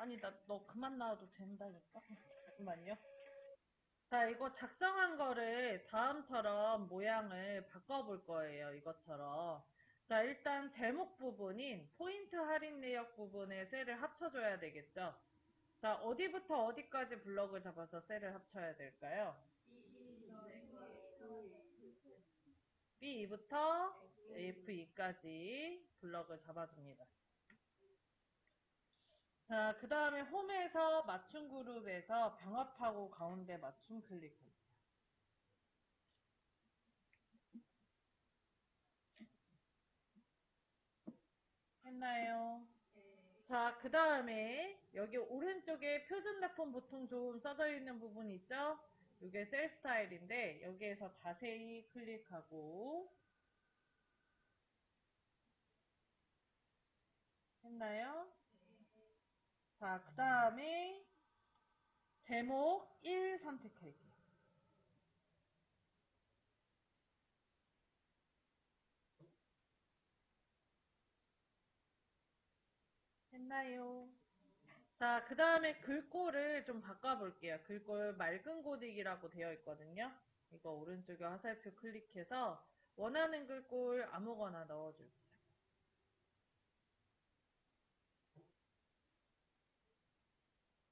아니 나 너 그만 나와도 된다니까. 잠깐만요. 자 이거 작성한 거를 다음처럼 모양을 바꿔볼 거예요. 이것처럼. 자 일단 제목 부분인 포인트 할인 내역 부분에 셀을 합쳐줘야 되겠죠. 자 어디부터 어디까지 블럭을 잡아서 셀을 합쳐야 될까요? B2부터 F2까지 블럭을 잡아줍니다. 자, 그 다음에 홈에서 맞춤 그룹에서 병합하고 가운데 맞춤 클릭합니다. 했나요? 자, 그 다음에 여기 오른쪽에 표준 납품 보통 조금 써져 있는 부분 있죠? 이게 셀 스타일인데 여기에서 자세히 클릭하고 했나요? 자, 그 다음에 제목 1 선택할게요. 했나요? 자, 그 다음에 글꼴을 좀 바꿔볼게요. 글꼴 맑은 고딕이라고 되어 있거든요. 이거 오른쪽에 화살표 클릭해서 원하는 글꼴 아무거나 넣어줄게요.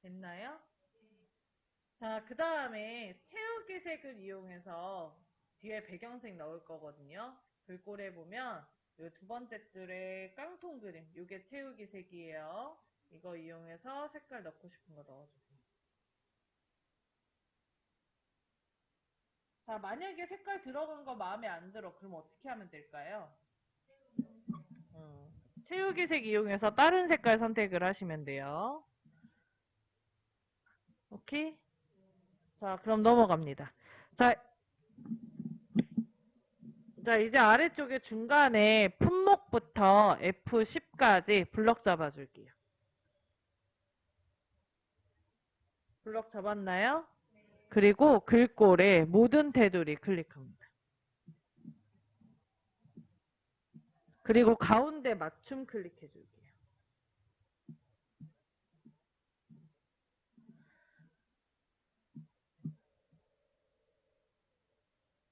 됐나요? 자, 그 다음에 채우기 색을 이용해서 뒤에 배경색 넣을 거거든요. 글꼴에 보면 이 두 번째 줄에 깡통 그림, 이게 채우기 색이에요. 이거 이용해서 색깔 넣고 싶은 거 넣어주세요. 자, 만약에 색깔 들어간 거 마음에 안 들어. 그럼 어떻게 하면 될까요? 음, 채우기 색 이용해서 다른 색깔 선택을 하시면 돼요. 오케이? 자, 그럼 넘어갑니다. 자, 자, 이제 아래쪽에 중간에 품목부터 F10까지 블럭 잡아줄게요. 블럭 잡았나요? 그리고 글꼴에 모든 테두리 클릭합니다. 그리고 가운데 맞춤 클릭해 줄게요.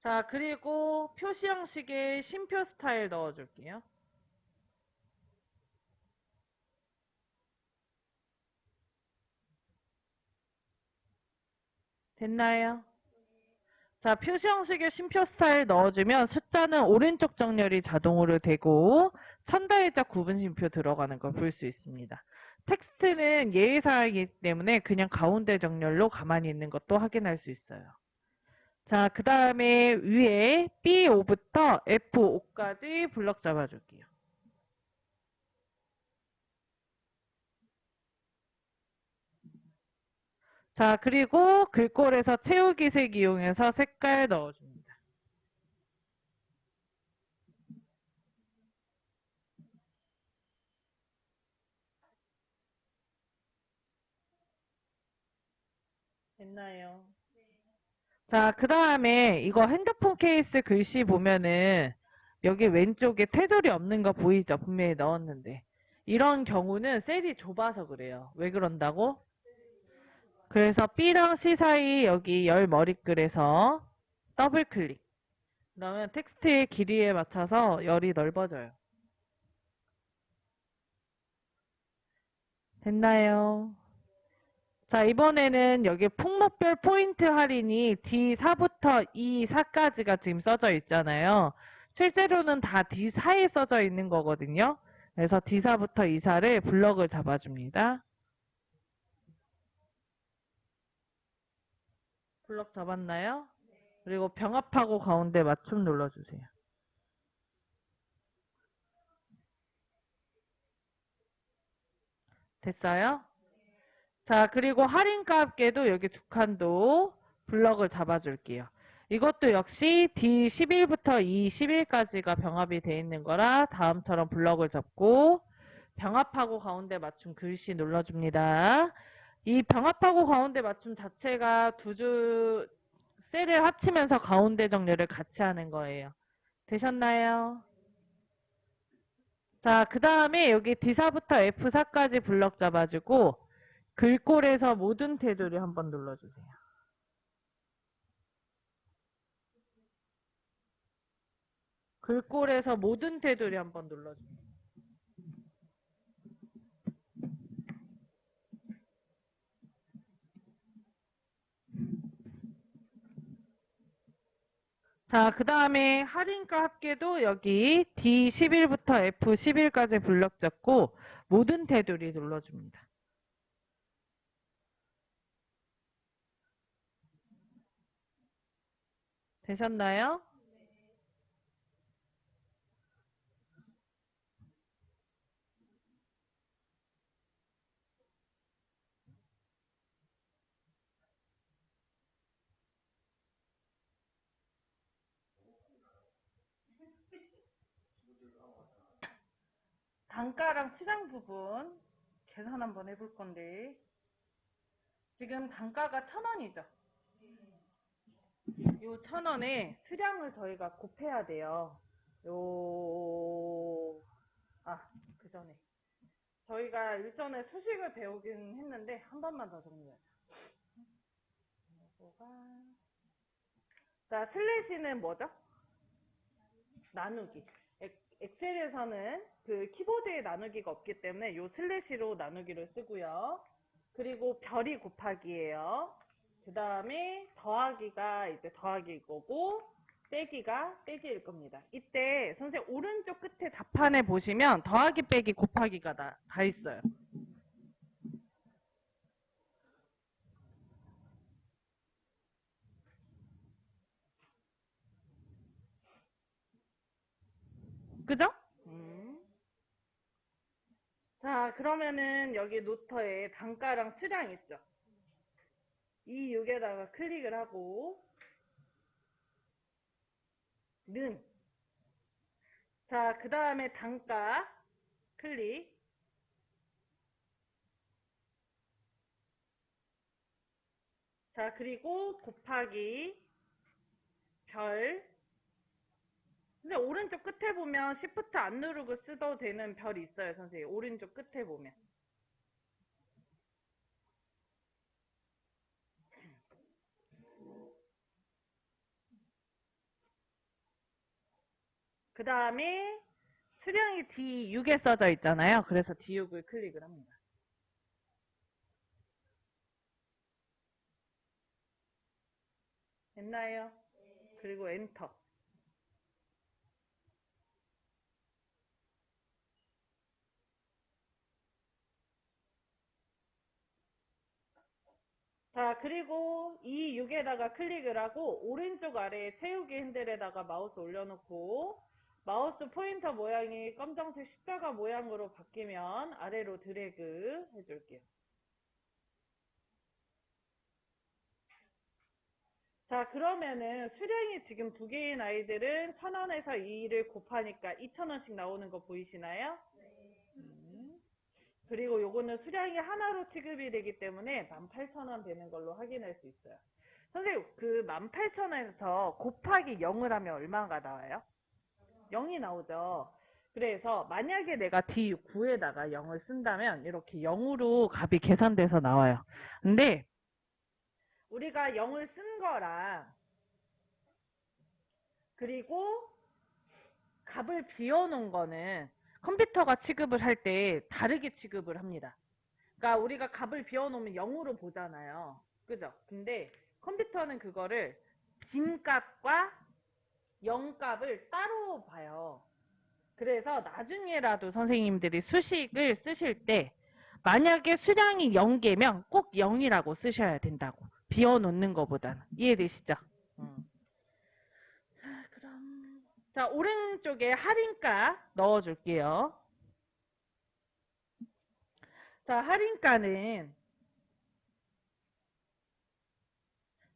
자, 그리고 표시 형식에 심표 스타일 넣어 줄게요. 됐나요? 자, 표시 형식의 심표 스타일 넣어주면 숫자는 오른쪽 정렬이 자동으로 되고 천다일자 구분 심표 들어가는 걸 볼 수 있습니다. 텍스트는 예의사항이기 때문에 그냥 가운데 정렬로 가만히 있는 것도 확인할 수 있어요. 자, 그 다음에 위에 B5부터 F5까지 블럭 잡아줄게요. 자, 그리고 글꼴에서 채우기 색 이용해서 색깔 넣어줍니다. 됐나요? 자, 그 다음에 이거 핸드폰 케이스 글씨 보면은 여기 왼쪽에 테두리 없는 거 보이죠? 분명히 넣었는데. 이런 경우는 셀이 좁아서 그래요. 왜 그런다고? 그래서 B랑 C 사이 여기 열 머리글에서 더블 클릭. 그러면 텍스트의 길이에 맞춰서 열이 넓어져요. 됐나요? 자, 이번에는 여기 폭목별 포인트 할인이 D4부터 E4까지가 지금 써져 있잖아요. 실제로는 다 D4에 써져 있는 거거든요. 그래서 D4부터 E4를 블럭을 잡아줍니다. 블럭 잡았나요? 그리고 병합하고 가운데 맞춤 눌러주세요. 됐어요? 자, 그리고 할인가압계도 여기 두 칸도 블럭을 잡아줄게요. 이것도 역시 D11부터 E11까지가 병합이 되어 있는 거라 다음처럼 블럭을 잡고 병합하고 가운데 맞춤 글씨 눌러줍니다. 이 병합하고 가운데 맞춤 자체가 두 줄 셀을 합치면서 가운데 정렬을 같이 하는 거예요. 되셨나요? 자, 그 다음에 여기 D4부터 F4까지 블럭 잡아주고 글꼴에서 모든 테두리 한번 눌러주세요. 글꼴에서 모든 테두리 한번 눌러주세요. 자, 그 다음에 할인가 합계도 여기 D11부터 F11까지 블럭 잡고 모든 테두리 눌러줍니다. 되셨나요? 단가랑 수량 부분 계산 한번 해볼 건데 지금 단가가 천 원이죠. 요 천 원에 수량을 저희가 곱해야 돼요. 요, 아, 그 전에. 저희가 일전에 수식을 배우긴 했는데, 한 번만 더 정리하자. 요거가, 자, 슬래시는 뭐죠? 나누기. 엑- 엑셀에서는 그 키보드에 나누기가 없기 때문에 요 슬래시로 나누기를 쓰고요. 그리고 별이 곱하기예요. 그 다음에 더하기가 이제 더하기일 거고 빼기가 빼기일 겁니다. 이때 선생님 오른쪽 끝에 답판에 보시면 더하기 빼기 곱하기가 다, 다 있어요. 그죠? 음. 자, 그러면은 여기 노터에 단가랑 수량 있죠? 이 6에다가 클릭을 하고 는 자, 그 다음에 단가 클릭 자, 그리고 곱하기 별 근데 오른쪽 끝에 보면 시프트 안 누르고 쓰도 되는 별이 있어요, 선생님. 오른쪽 끝에 보면. 그 다음에 수량이 D6에 써져 있잖아요. 그래서 D6을 클릭을 합니다. 됐나요? 그리고 엔터. 자, 그리고 이 6에다가 클릭을 하고 오른쪽 아래에 채우기 핸들에다가 마우스 올려놓고 마우스 포인터 모양이 검정색 십자가 모양으로 바뀌면 아래로 드래그 해줄게요. 자, 그러면은 수량이 지금 두 개인 아이들은 1000원에서 2를 곱하니까 2000원씩 나오는 거 보이시나요? 음. 그리고 요거는 수량이 하나로 취급이 되기 때문에 18,000원 되는 걸로 확인할 수 있어요. 선생님, 그 18,000원에서 곱하기 0을 하면 얼마가 나와요? 0이 나오죠. 그래서 만약에 내가 D9에다가 0을 쓴다면 이렇게 0으로 값이 계산돼서 나와요. 근데 우리가 0을 쓴 거랑 그리고 값을 비워놓은 거는 컴퓨터가 취급을 할 때 다르게 취급을 합니다. 그러니까 우리가 값을 비워놓으면 0으로 보잖아요. 그죠? 근데 컴퓨터는 그거를 빈 값과 0 값을 따로 봐요. 그래서 나중에라도 선생님들이 수식을 쓰실 때 만약에 수량이 0개면 꼭 0이라고 쓰셔야 된다고. 비워놓는 것보다는. 이해되시죠? 음. 자, 그럼. 자, 오른쪽에 할인가 넣어줄게요. 자, 할인가는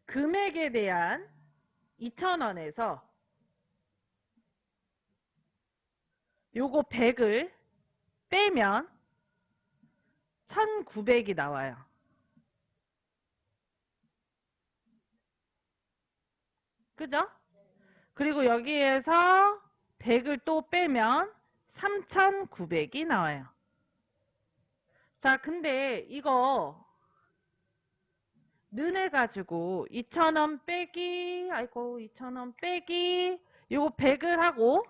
금액에 대한 2,000원에서 요거 100을 빼면 1,900이 나와요. 그죠? 그리고 여기에서 100을 또 빼면 3,900이 나와요. 자, 근데 이거 는 해가지고 2,000원 빼기 아이고 2,000원 빼기 요거 100을 하고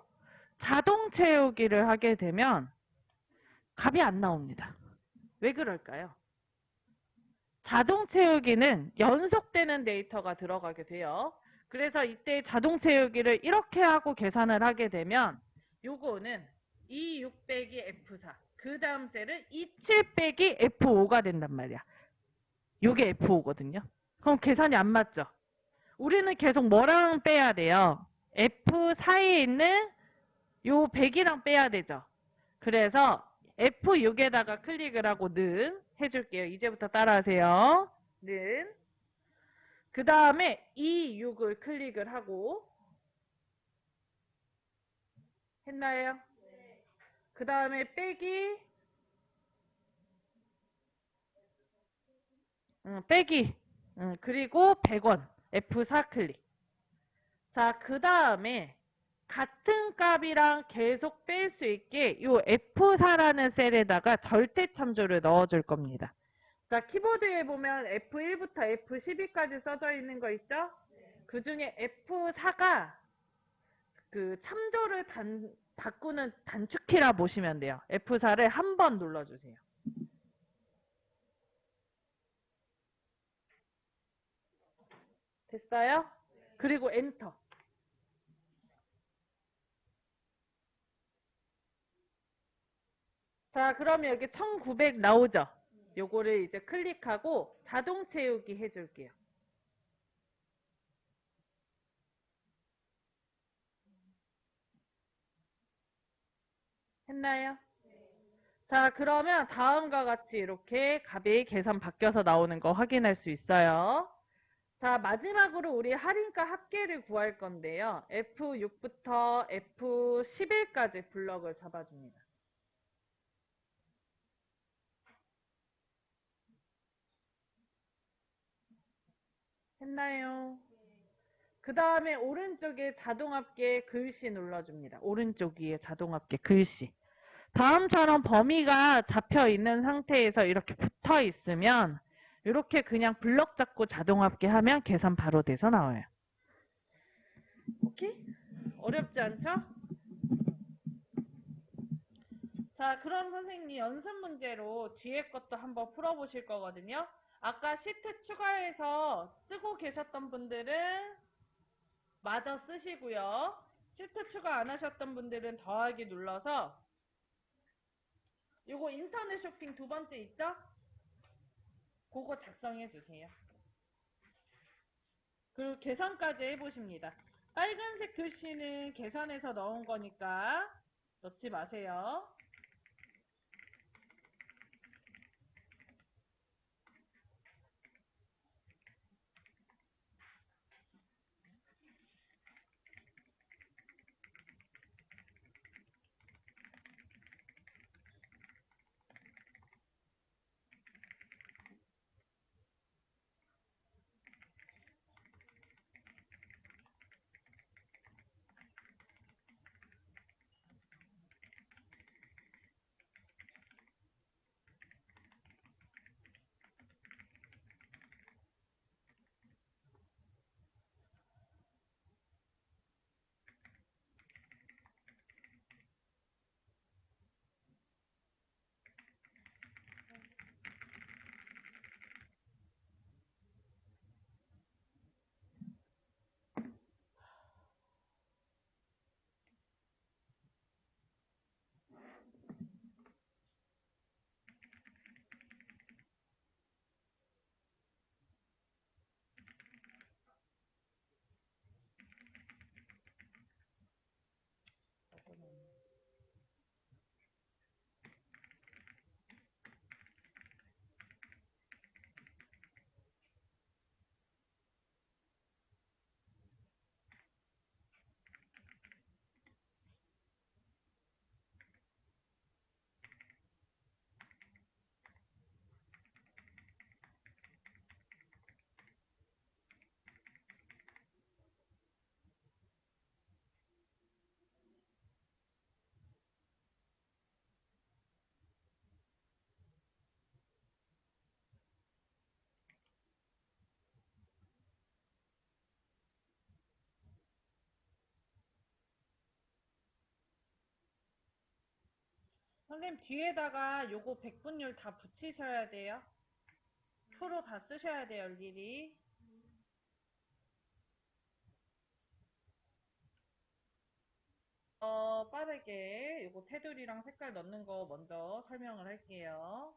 자동 채우기를 하게 되면 값이 안 나옵니다. 왜 그럴까요? 자동 채우기는 연속되는 데이터가 들어가게 돼요. 그래서 이때 자동 채우기를 이렇게 하고 계산을 하게 되면 요거는 26 빼기 F4 그 다음 셀은 27 빼기 F5가 된단 말이야. 요게 F5거든요. 그럼 계산이 안 맞죠? 우리는 계속 뭐랑 빼야 돼요? F4에 있는 요 100이랑 빼야 되죠. 그래서 F6에다가 클릭을 하고 는 해줄게요. 이제부터 따라하세요. 는. 그 다음에 이 6을 클릭을 하고 했나요? 그 다음에 빼기 응, 빼기 응, 그리고 100원 F4 클릭 자 그 다음에 같은 값이랑 계속 뺄 수 있게 요 F4라는 셀에다가 절대 참조를 넣어줄 겁니다. 자 키보드에 보면 F1부터 F12까지 써져 있는 거 있죠? 그 중에 F4가 그 참조를 단, 바꾸는 단축키라 보시면 돼요. F4를 한 번 눌러주세요. 됐어요? 그리고 엔터. 자, 그러면 여기 1900 나오죠? 요거를 이제 클릭하고 자동 채우기 해줄게요. 했나요? 자, 그러면 다음과 같이 이렇게 값이 계산 바뀌어서 나오는 거 확인할 수 있어요. 자, 마지막으로 우리 할인가 합계를 구할 건데요. F6부터 F11까지 블럭을 잡아줍니다. 했나요? 그 다음에 오른쪽에 자동 합계 글씨 눌러줍니다. 오른쪽 위에 자동 합계 글씨. 다음처럼 범위가 잡혀 있는 상태에서 이렇게 붙어 있으면 이렇게 그냥 블럭 잡고 자동 합계 하면 계산 바로 돼서 나와요. 오케이? 어렵지 않죠? 자, 그럼 선생님 연습 문제로 뒤에 것도 한번 풀어보실 거거든요. 아까 시트 추가해서 쓰고 계셨던 분들은 마저 쓰시고요. 시트 추가 안 하셨던 분들은 더하기 눌러서 요거 인터넷 쇼핑 두 번째 있죠? 그거 작성해 주세요. 그리고 계산까지 해보십니다. 빨간색 글씨는 계산해서 넣은 거니까 넣지 마세요. 선생님 뒤에다가 요거 백분율 다 붙이셔야 돼요. 프로 다 쓰셔야 돼요, 일일이. 어, 빠르게 요거 테두리랑 색깔 넣는 거 먼저 설명을 할게요.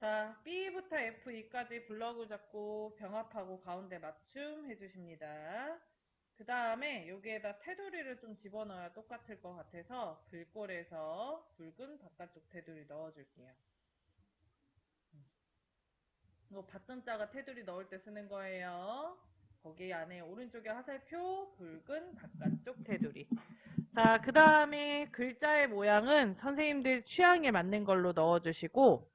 자, B부터 F2까지 블럭을 잡고 병합하고 가운데 맞춤 해주십니다. 그 다음에 여기에다 테두리를 좀 집어넣어야 똑같을 것 같아서 글꼴에서 굵은 바깥쪽 테두리 넣어줄게요. 음. 이거 밭전자가 테두리 넣을 때 쓰는 거예요. 거기 안에 오른쪽에 화살표 굵은 바깥쪽 테두리. 자, 그 다음에 글자의 모양은 선생님들 취향에 맞는 걸로 넣어주시고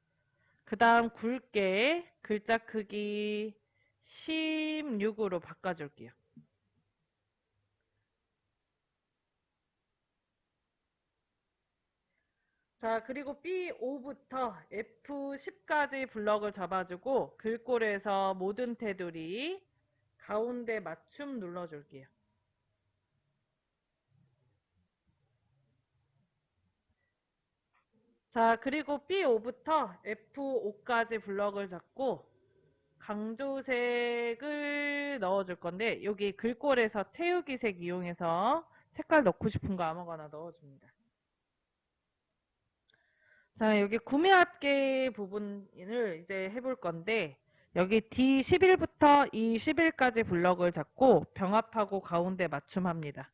그 다음 굵게 글자 크기 16으로 바꿔줄게요. 자, 그리고 B5부터 F10까지 블럭을 잡아주고 글꼴에서 모든 테두리 가운데 맞춤 눌러줄게요. 자, 그리고 B5부터 F5까지 블럭을 잡고 강조색을 넣어줄 건데 여기 글꼴에서 채우기색 이용해서 색깔 넣고 싶은 거 아무거나 넣어줍니다. 자, 여기 구매 합계 부분을 이제 해볼 건데 여기 D11부터 E11까지 블럭을 잡고 병합하고 가운데 맞춤합니다.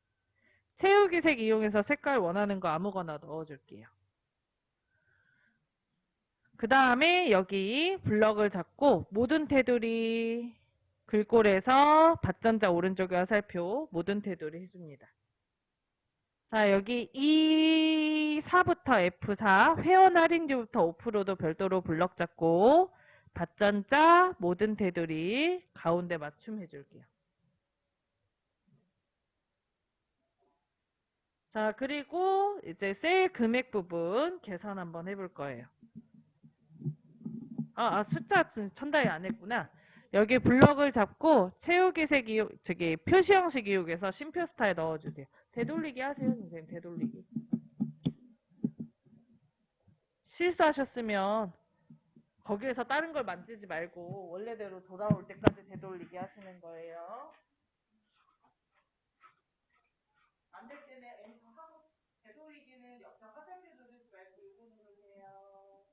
채우기 색 이용해서 색깔 원하는 거 아무거나 넣어줄게요. 그 다음에 여기 블럭을 잡고 모든 테두리 글꼴에서 밭전자 오른쪽에 화살표 모든 테두리 해줍니다. 자 여기 E4부터 F4 회원 할인율부터 5%도 별도로 블럭 잡고 밭전자 모든 테두리 가운데 맞춤 해줄게요. 자 그리고 이제 세일 금액 부분 계산 한번 해볼 거예요. 아, 아, 숫자 첨다이 안 했구나. 여기 블럭을 잡고 채우기색 이용, 저기 표시 형식 이용해서 심표 스타일 넣어주세요. 되돌리기 하세요, 선생님. 되돌리기. 실수하셨으면 거기에서 다른 걸 만지지 말고 원래대로 돌아올 때까지 되돌리기 하시는 거예요. 안 될 때는 엔터 하고 되돌리기는 옆에 화살표 누르지 말고 이거 누르세요.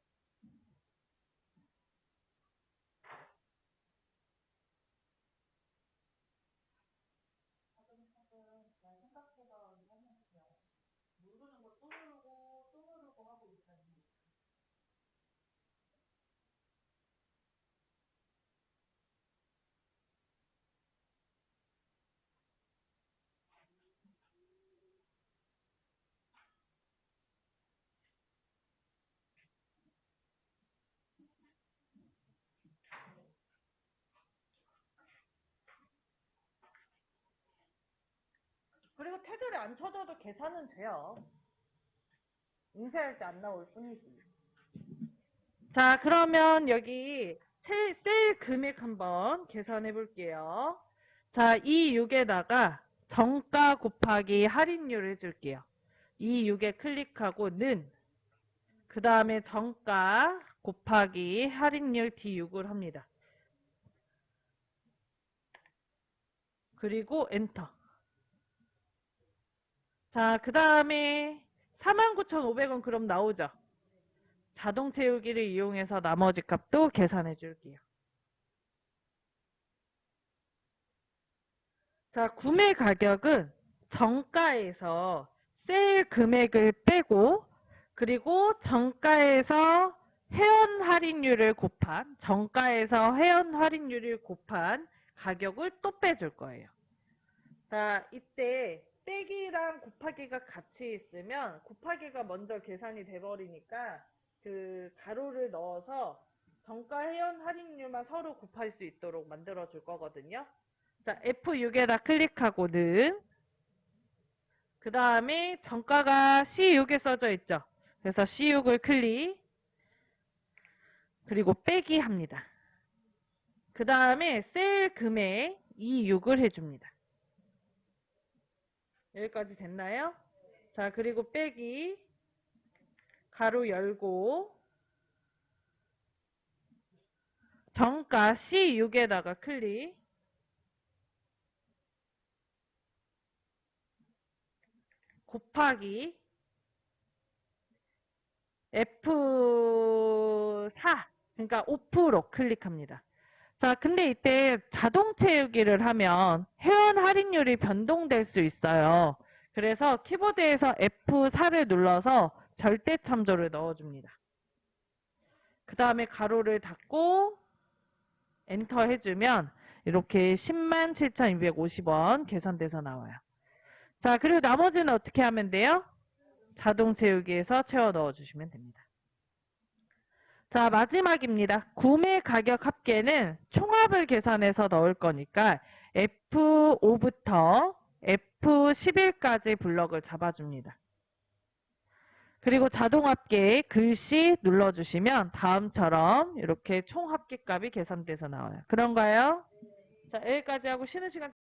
차근차근 그냥 생각해서 하면 돼요. 누르는 거 또 누르고 또 누르고 하고 있어요. 그리고 테두리 안 쳐줘도 계산은 돼요. 인쇄할 때 안 나올 뿐이지. 자, 그러면 여기 세, 세일 금액 한번 계산해 볼게요. 자, 이 6에다가 정가 곱하기 할인율 해줄게요. 이 6에 클릭하고 는, 그 다음에 정가 곱하기 할인율 D6을 합니다. 그리고 엔터. 자, 그 다음에 49,500원 그럼 나오죠? 자동 채우기를 이용해서 나머지 값도 계산해 줄게요. 자, 구매 가격은 정가에서 세일 금액을 빼고 그리고 정가에서 회원 할인율을 곱한 정가에서 회원 할인율을 곱한 가격을 또 빼줄 거예요. 자, 이때 빼기랑 곱하기가 같이 있으면 곱하기가 먼저 계산이 돼버리니까 그 가로를 넣어서 정가 회원 할인율만 서로 곱할 수 있도록 만들어 줄 거거든요. 자, F6에다 클릭하고는 그 다음에 정가가 C6에 써져 있죠. 그래서 C6을 클릭 그리고 빼기 합니다. 그 다음에 셀 금액 E6을 해줍니다. 여기까지 됐나요? 자, 그리고 빼기. 가로 열고. 정가 C6에다가 클릭. 곱하기. F4 그러니까 5% 클릭합니다. 자, 근데 이때 자동 채우기를 하면 회원 할인율이 변동될 수 있어요. 그래서 키보드에서 F4를 눌러서 절대 참조를 넣어줍니다. 그 다음에 가로를 닫고 엔터 해주면 이렇게 10만 7,250원 계산돼서 나와요. 자, 그리고 나머지는 어떻게 하면 돼요? 자동 채우기에서 채워 넣어주시면 됩니다. 자, 마지막입니다. 구매 가격 합계는 총합을 계산해서 넣을 거니까 F5부터 F11까지 블럭을 잡아줍니다. 그리고 자동 합계 글씨 눌러주시면 다음처럼 이렇게 총 합계 값이 계산돼서 나와요. 그런가요? 자, 여기까지 하고 쉬는 시간